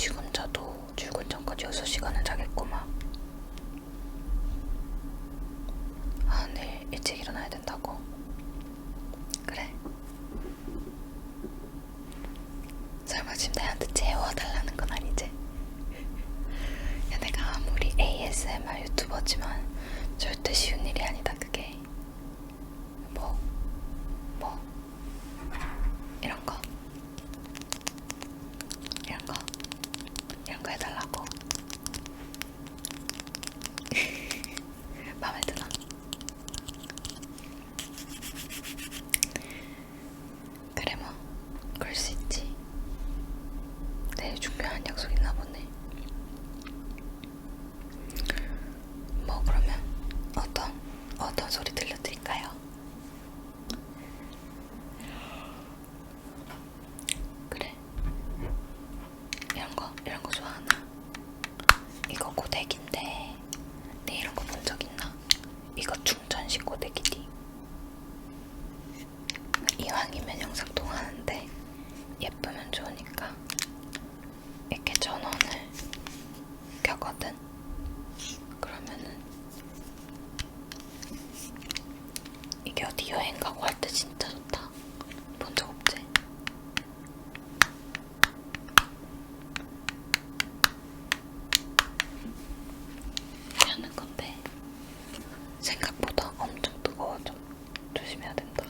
지금 자도 출근 전까지 6시간은 자겠구만. 아, 내일 일찍 일어나야 된다고? 그래. 설마 지금 나한테 재워달라는 건 아니지? 야, 내가 아무리 ASMR 유튜버지만 절대 쉬운 일이 아니다, 그게. 뭐, 뭐, 이런 거. 이런 거. 이런 거 해달라고. 마음에 드나? 그래 뭐 그럴 수 있지 내일 중요한 약속 있나 보네 뭐 그러면 어떤 어떤 소리 들려드릴까요? 그래 이런 거 이런 거 좋아하나? 이거 고데기인데 네 이런 거 본 적 있나? 이거 충전식 고데기디 이왕이면 영상 통화하는데 예쁘면 좋으니까 이렇게 전원을 켜거든. 그러면은 이게 어디 여행 가고 할 때 진짜 좋다. 본 적 없지? 하는 건데 생각보다 엄청 뜨거워져. 조심해야 된다.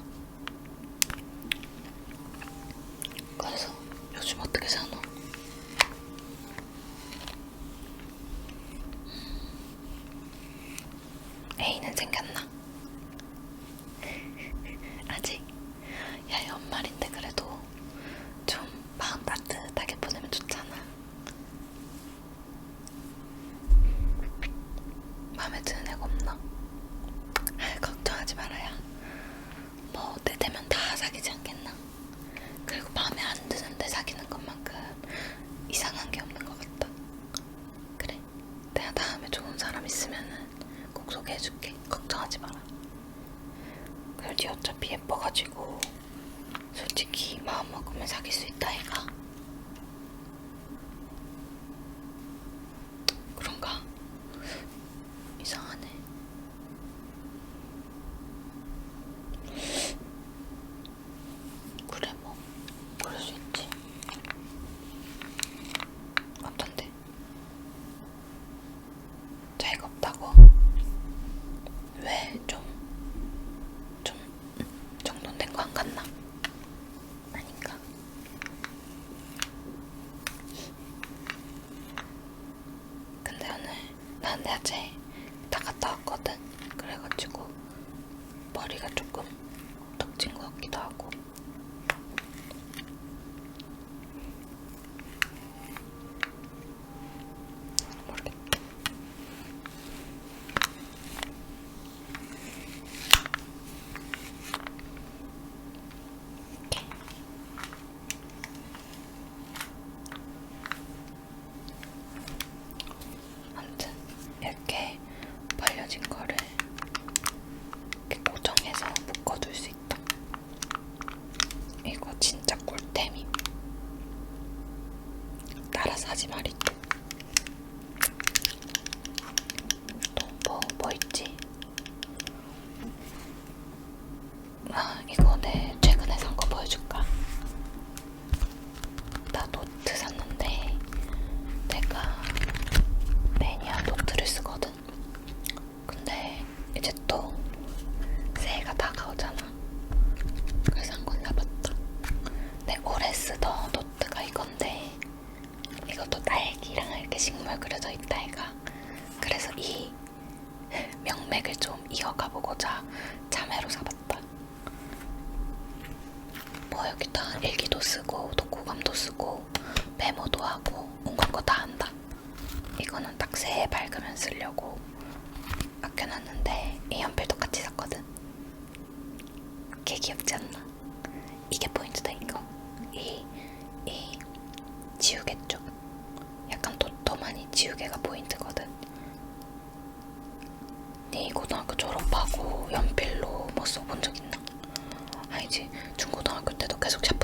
그래서 요즘 어떻게 사노? 애인은 생겼나? 아직? 야 연말인데 그래도 좀 마음 따뜻하게 보내면 좋잖아. 마음에 드는 애가 없나? 아, 걱정하지 말아야. 뭐 때 되면 다 사귀지 않겠나? 그리고 마음에 안 드는데 사귀는 것만큼 이상한 게 없는 것 같다. 그래, 내가 다음에 좋은 사람 있으면은 꼭 소개해줄게. 걱정하지 마라. 네 어차피 예뻐가지고 솔직히 마음 먹으면 사귈 수 있다. 그런가? 이상하네. 그래 뭐 그럴 수 있지 어떤데? 차이가 없다고? 왜 좀 좀 정돈된 거 안 같나? 아닌가? 근데 오늘 난 어제 다 갔다 왔거든. 그래가지고 머리가 조금 덕진 것 같기도 하고 모르겠다. 이렇게. 아무튼 이렇게 벌려진 거를 이렇게 고정해서 묶어둘 수 있다. 이거 진짜 꿀템임. 따라서 하지 말이 또. 뭐, 뭐 있지? 아, 이거 내 최근에 산거 보여줄까? 나 노트 샀는데 내가 매니아 노트를 쓰거든. 근데 이제 또 새해가 다가오잖아. 그래서 한 권 사봤다. 내 올해 쓰던 노트가 이건데 이것도 딸기랑 이렇게 그려져 있다 얘가. 그래서 이 명맥을 좀 이어가 보고자 자매로 사봤다. 뭐 여기다 일기도 쓰고 독후감도 쓰고 메모도 하고 온갖 거 다 한다. 이거는 딱 새해 밝으면 쓰려고 아껴놨는데 이 연필도 같이 샀거든. 개 귀엽지 않나? 이게 포인트다 이거. 이, 이 지우개 쪽. 지우개가 포인트거든. 네 고등학교 졸업하고 연필로 뭐 써본 적 있나? 아니지 중고등학교 때도 계속 샵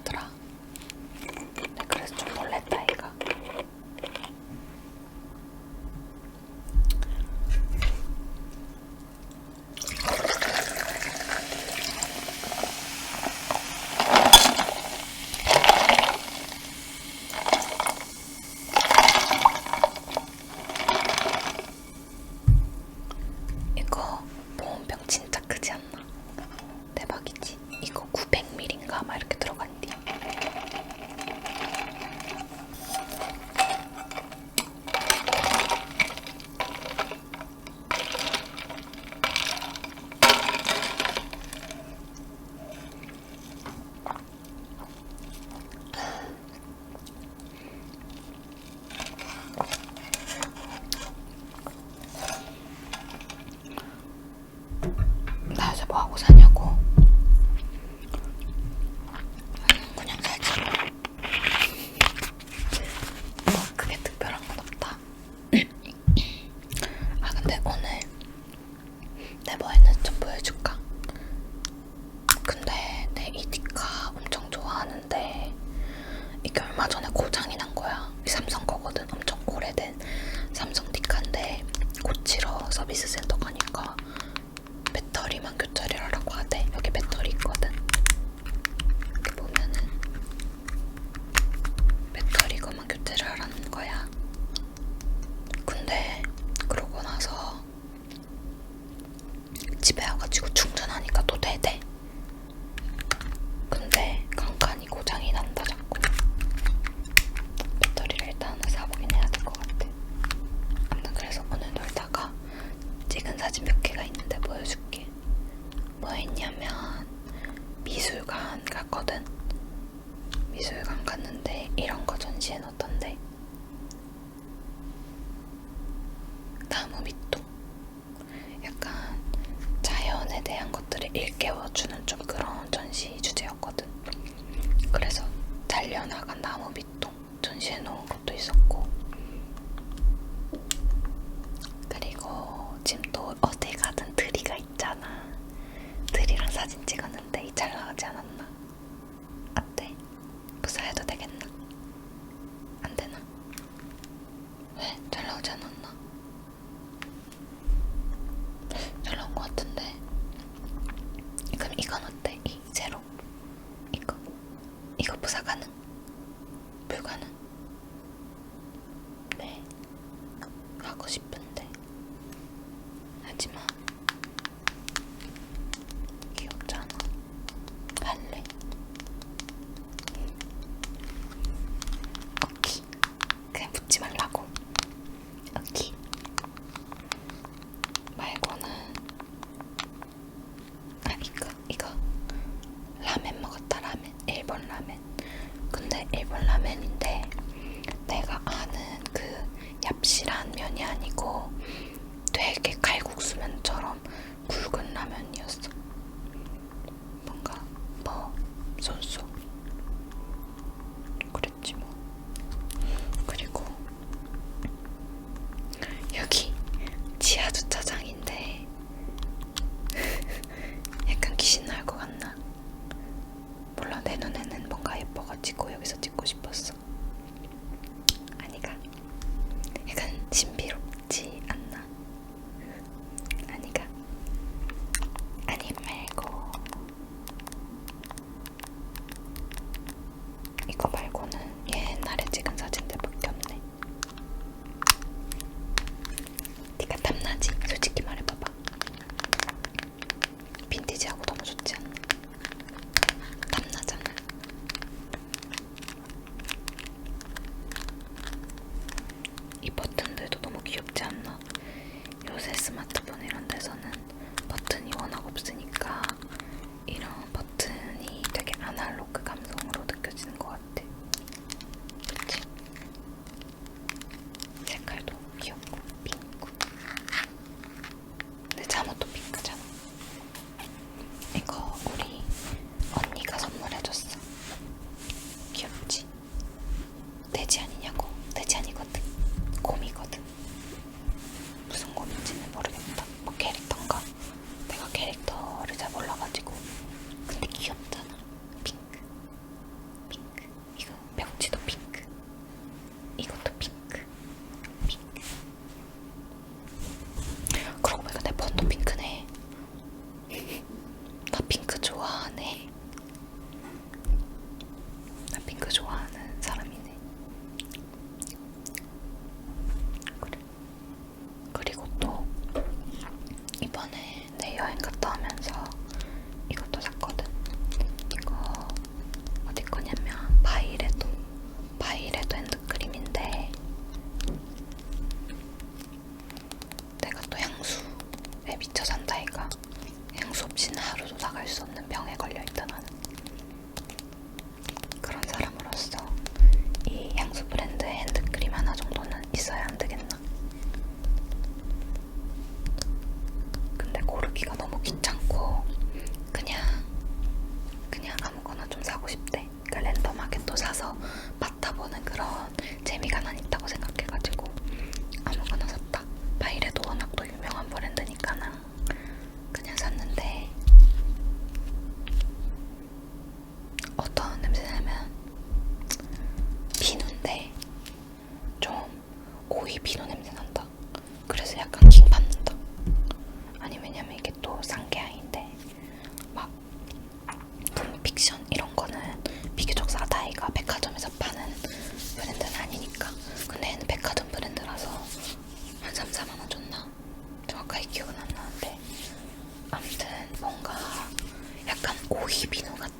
하더라. 교체를 하라는 거야. 근데 그러고 나서 집에 와가지고 충전하니까 또 네 되대. のと 기초전자인가? 향수 없이는 하루도 나갈 수 없는 병에 コーヒーが